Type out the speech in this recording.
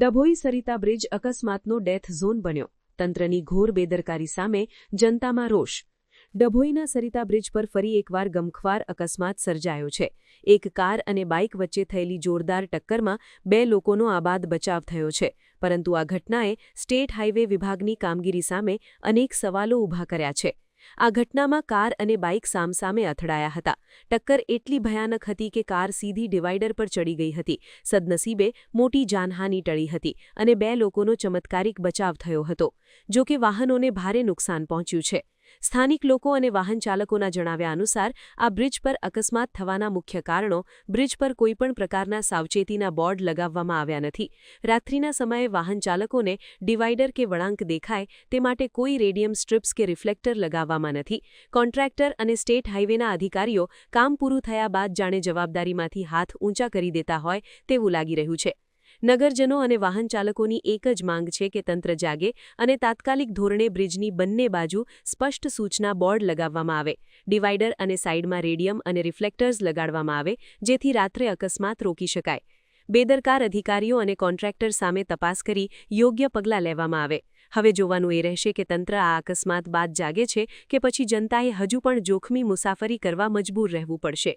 Dabhoi Sarita bridge અકસ્માતનો death zone બન્યો. તંત્રની ઘોર બેદરકારી સામે જનતામાં રોષ. ડભોઈના સરિતા બ્રિજ પર ફરી એકવાર ગમખ્વાર અકસ્માત સર્જાયો છે. એક કાર અને બાઇક વચ્ચે થયેલી જોરદાર ટક્કરમાં બે લોકોનો આબાદ બચાવ થયો છે. પરંતુ આ ઘટનાએ સ્ટેટ હાઇવે વિભાગની કામગીરી સામે અનેક સવાલો ઊભા કર્યા છે. આ ઘટનામાં કાર અને બાઇક સામસામે અથડાયા હતા. ટક્કર એટલી ભયાનક હતી કે કાર સીધી ડિવાઇડર પર ચડી ગઈ હતી. સદનસીબે મોટી જાનહાની ટળી હતી અને બે લોકોનો ચમત્કારિક બચાવ થયો હતો જો કે વાહનોને ભારે નુકસાન પહોંચ્યું છે. સ્થાનિક લોકો અને વાહન ચાલકોના જણાવ્યા અનુસાર, આ બ્રિજ પર અકસ્માત થવાના મુખ્ય કારણો, બ્રિજ પર કોઈપણ પ્રકારના સાવચેતીના બોર્ડ લગાવવામાં આવ્યા નથી. રાત્રિના સમયે વાહન ચાલકોને ડિવાઇડર કે વળાંક દેખાય, તે માટે કોઈ રેડિયમ સ્ટ્રીપ્સ કે રિફ્લેક્ટર લગાવવામાં નથી. કોન્ટ્રાક્ટર અને સ્ટેટ હાઇવેના અધિકારીઓ કામ પૂરું થયા બાદ જાણે જવાબદારીમાંથી હાથ ઊંચા કરી દેતા હોય તેવું લાગી રહ્યું છે. નગરજનો અને વાહન ચાલકોની એક જ માંગ છે કે તંત્ર જાગે અને તાત્કાલિક ધોરણે બ્રિજની બંને બાજુ સ્પષ્ટ સૂચના બોર્ડ લગાવવામાં આવે. ડિવાઇડર અને સાઇડમાં રેડિયમ અને રિફ્લેક્ટર્સ લગાડવામાં આવે, જેથી રાત્રે અકસ્માત રોકી શકાય. બેદરકાર અધિકારીઓ અને કોન્ટ્રાક્ટર સામે તપાસ કરી યોગ્ય પગલાં લેવામાં આવે. હવે જોવાનું એ રહેશે કે તંત્ર આ અકસ્માત બાદ જાગે છે કે પછી જનતાએ હજુ પણ જોખમી મુસાફરી કરવા મજબૂર રહેવું પડશે.